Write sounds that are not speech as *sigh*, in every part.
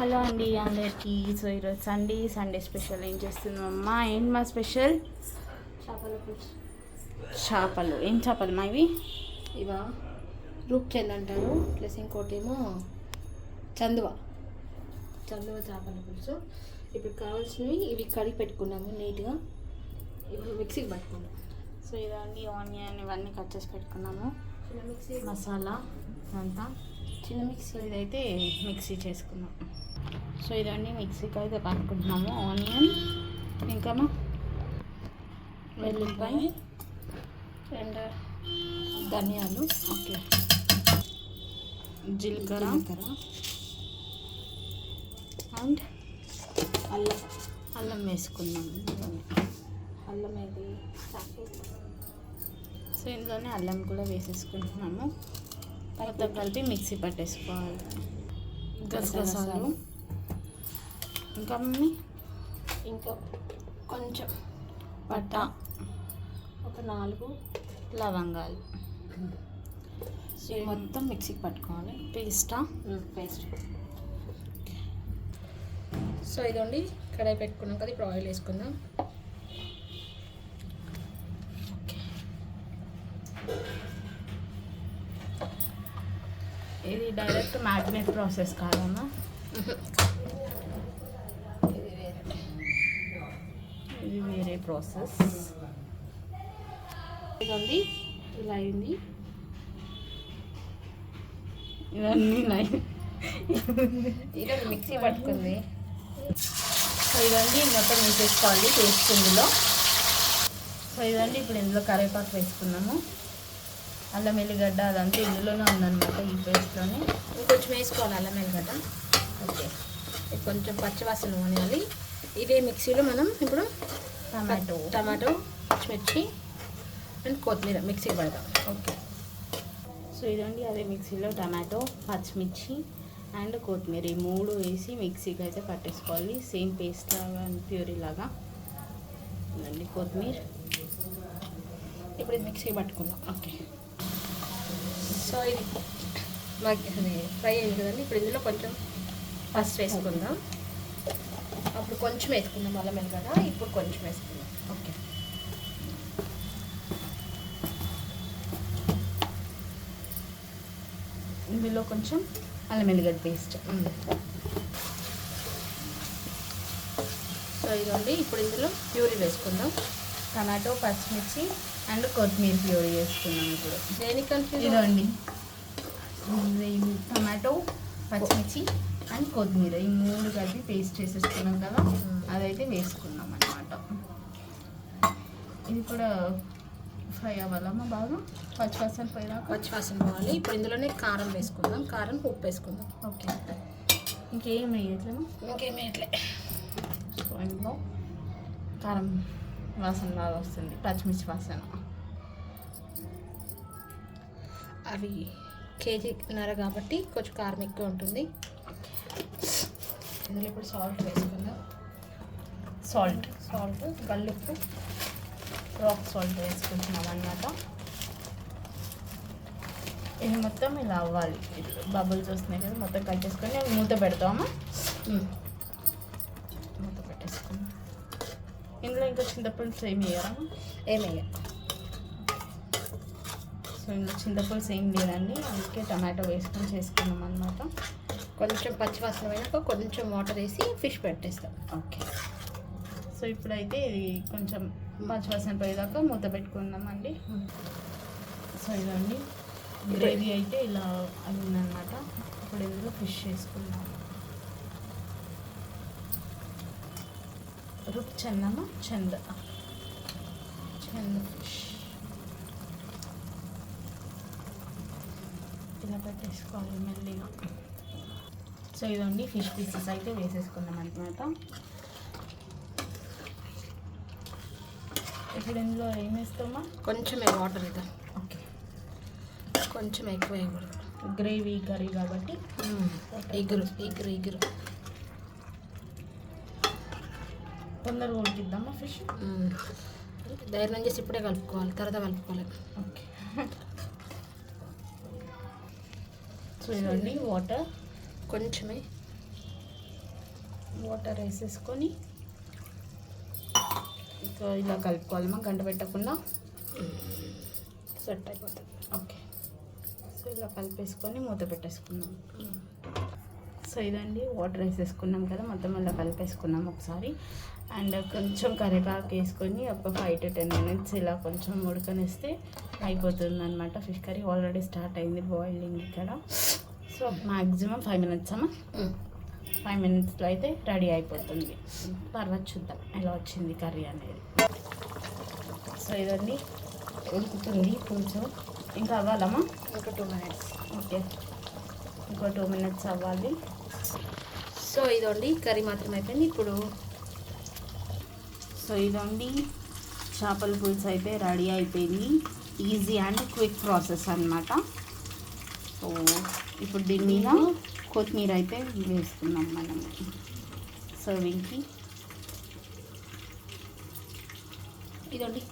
Hello అండి అందరికీ. So ఈరోజు సండే సండే స్పెషల్ ఏం చేస్తున్నాం అమ్మా ఏంటి మా స్పెషల్ చేపల చేపలు. ఏం చేపలు మా ఇవి? ఇవా? రూప్చంద్ అంటారు. ప్లస్ ఇంకోటి ఏమో చందువ. చందువ చేపల పులుసు. ఇప్పుడు కావాల్సినవి ఇవి కడిగి పెట్టుకున్నాము నీట్గా. ఇప్పుడు మిక్సీకి పట్టుకున్నాం సో ఇదండి ఆనియన్ ఇవన్నీ కట్ చేసి పెట్టుకున్నాము. చిన్న మిక్సీ. మసాలా అంతా. చిన్న మిక్సీ. ఇదైతే మిక్సీ చేసుకున్నాం సో ఇదండి మిక్సీకి అయితే పట్టుకుంటున్నాము ఆనియన్ ఇంకా వెల్లుల్లిపాయ అండ్ ధనియాలు. ఓకే. జీలకర్ర. అండ్ అల్లం. అల్లం వేసుకున్నాం ఇవన్నీ. అల్లం ఇది సో ఇందులోనే అల్లం కూడా వేసేసుకుంటున్నాము. తర్వాత కలిపి మిక్సీ పట్టేసుకోవాలి. గసగసాలు. ఇంకా మమ్మీ? ఇంకా కొంచెం పట్ట. ఒక నాలుగు లవంగాలు. మొత్తం మిక్సీకి పట్టుకోవాలి. పేస్టా? పేస్ట్. సో ఇదండి కడాయి పెట్టుకున్నాం కదా ఇప్పుడు ఆయిల్ వేసుకుందాం. ఇది డైరెక్ట్ మ్యాగ్నెట్ ప్రాసెస్ కాదమ్మా *laughs* ఇది వేరే ఇది వేరే ప్రాసెస్. ఇదండి ఇలా అయింది. ఇవన్నీ ఇలా మిక్సీ పట్టుకుంది. సో ఇదండి మొత్తం వేసేసుకోవాలి పేస్ట్ ఇందులో. సో ఇదండి ఇప్పుడు ఇందులో కరివేపాకు వేసుకున్నాము. అల్లం ఎల్లిగడ్డ అదంతా ఇందులోనే ఉందన్నమాట ఈ పేస్ట్లోనే. ఇంకొంచెం వేసుకోవాలి అల్లం ఎల్లిగడ్డ. ఓకే. కొంచెం పచ్చివాసన పోనియాలి ఇదే మిక్సీలో మనం ఇప్పుడు టమాటో. టమాటో పచ్చిమిర్చి అండ్ కొత్తిమీర మిక్సీ పడదాం ఓకే. సో ఇదండి అదే మిక్సీలో టమాటో పచ్చిమిర్చి అండ్ కొత్తిమీర. ఈ మూడు వేసి మిక్సీకి అయితే పట్టేసుకోవాలి. సేమ్ పేస్ట్ లాగా ప్యూరీ లాగా. ఇదండి కొత్తిమీర. ఇప్పుడు ఇది మిక్సీ పట్టుకుందాం. ఓకే. సో ఇది అది ఫ్రై అయింది కదండి. ఇప్పుడు ఇందులో కొంచెం ఫస్ట్ వేసుకుందాం. అప్పుడు కొంచెం వేసుకుందాం అల్లం ఎల్లిగడ్డ ఇప్పుడు కొంచెం వేసుకుందాం. ఓకే. ఇందులో కొంచెం అల్లం ఎల్లిగడ్డ పేస్ట్. సో ఇదండి ఇప్పుడు ఇందులో ప్యూరీ వేసుకుందాం. టమాటో పచ్చిమిర్చి అండ్ కొత్తిమీర ప్యూరీ వేసుకున్నాం ఇప్పుడు. దేనికి ఇదండి ఇది టమాటో పచ్చిమిర్చి అండ్ కొత్తిమీర. ఈ మూడు కలిపి పేస్ట్ చేసేసుకున్నాం కదా అదైతే వేసుకున్నాం అన్నమాట ఇది కూడా ఫ్రై అవ్వాలమ్మా బాగా పచ్చివాసన పోయేదాకా? పచ్చివాసన పోవాలి. ఇప్పుడు ఇందులోనే కారం వేసుకుందాం. కారం ఉప్పు వేసుకుందాం. ఓకే. ఇంకేం వేయట్లేము ఇంకేం వేయట్లే. సో ఇందులో కారం వాసన బాగా వస్తుంది. పచ్చిమిర్చి వాసన. అవి కేజీన్నర కాబట్టి కొంచెం కారం ఎక్కువ ఉంటుంది. ఇందులో ఇప్పుడు సాల్ట్ వేసుకుందాం. సాల్ట్ సాల్ట్ గల్లుప్పు రాక్ సాల్ట్ వేసుకుంటున్నాం అన్నమాట. ఇది మొత్తం ఇలా అవ్వాలి. బబుల్స్ వస్తున్నాయి కదా మొత్తం కలిపేసుకొని మూత పెడతామా? మూత పెట్టేసుకున్నాం ఇందులో ఇంకా చింతపులుసు ఏమి వేయరమ్మా ఏమయ్యా సో ఇందులో చింతపులుసు ఏం లేదండి. అందుకే టమాటో వేసుకొని చేసుకున్నాం అనమాట కొంచెం పచ్చివాసన పోయినాక కొంచెం వాటర్ వేసి ఫిష్ పెట్టేస్తాం. ఓకే. సో ఇప్పుడైతే ఇది కొంచెం పచ్చివాసన పోయేదాకా మూత పెట్టుకుందామండి. సో ఇదండి. గ్రేవీ అయితే ఇలా అయిందనమాట ఇప్పుడు ఇందులో ఫిష్ చేసుకుందాం రుప్ చందమా? చంద. చంద ఫిష్. ఇలా పెట్టేసుకోవాలి మెల్లిగా. సో ఇదండి ఫిష్ పీసెస్ అయితే వేసేసుకున్నాం అనమాట ఇప్పుడు ఇందులో ఏం వేస్తామా? కొంచెమే వాటర్ ఇద్దాం. ఓకే. కొంచెం ఎక్కువ వేయకూడదు గ్రేవీ కర్రీ కాబట్టి. ఎగురు ఎగురు ఎగురు తొందరగా ఉడికిద్దామా ఫిష్? ధైర్యం చేసి ఇప్పుడే కలుపుకోవాలి తర్వాత కలుపుకోవాలి. ఓకే. సో ఇదండి వాటర్. కొంచెమే వాటర్ వేసేసుకొని ఇంకా ఇలా కలుపుకోవాలమ్మా గంట పెట్టకుండా సెట్ అయిపోతుంది. ఓకే. సో ఇలా కలిపేసుకొని మూత పెట్టేసుకుందాం. సో ఇదండి వాటర్ వేసేసుకున్నాం కదా మొత్తం ఇలా కలిపేసుకున్నాం ఒకసారి. అండ్ కొంచెం కరివేపాకు వేసుకొని ఒక ఫైవ్ టు టెన్ మినిట్స్ ఇలా కొంచెం ఉడకనిస్తే అయిపోతుంది అనమాట ఫిష్ కర్రీ ఆల్రెడీ స్టార్ట్ అయింది బాయిలింగ్ ఇక్కడ. సో మ్యాక్సిమం ఫైవ్ మినిట్స్ అమ్మా. ఫైవ్ మినిట్స్లో అయితే రెడీ అయిపోతుంది. తర్వాత చూద్దాం ఎలా వచ్చింది కర్రీ అనేది. సో ఇదండి. ఉడుకుతుంది పులుసు ఇంకా అవ్వాలమ్మా? ఇంకా టూ మినిట్స్. ఓకే. ఇంకో టూ మినిట్స్ అవ్వాలి. సో ఇదండి కర్రీ మాత్రం అయిపోయింది. ఇప్పుడు సో ఇదండి. చేపల పులుసు అయితే రెడీ అయిపోయింది. ఈజీ అండ్ క్విక్ ప్రాసెస్ అన్నమాట. సో ఇప్పుడు దీని మీద కొత్తిమీర అయితే వేసుకున్నాం మనం. సర్వింగ్కి ఇదండి.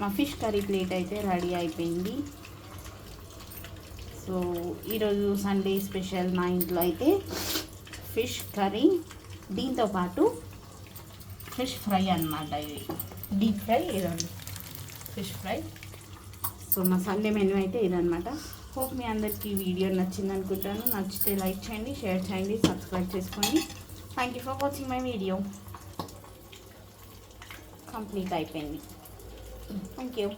మా ఫిష్ కర్రీ ప్లేట్ అయితే రెడీ అయిపోయింది. సో ఈరోజు సండే స్పెషల్ మా ఇంట్లో అయితే ఫిష్ కర్రీ. దీంతో పాటు ఫిష్ ఫ్రై అన్నమాట ఇది. డీప్ ఫ్రై ఇదండి. Fish fry. సో మా సండే మెనూ అయితే ఇదనమాట హోప్ మీ అందరికీ ఈ వీడియో నచ్చింది అనుకుంటాను నచ్చితే లైక్ చేయండి షేర్ చేయండి సబ్స్క్రైబ్ చేసుకోండి. Thank you for watching my video complete అయిపోయింది. Thank you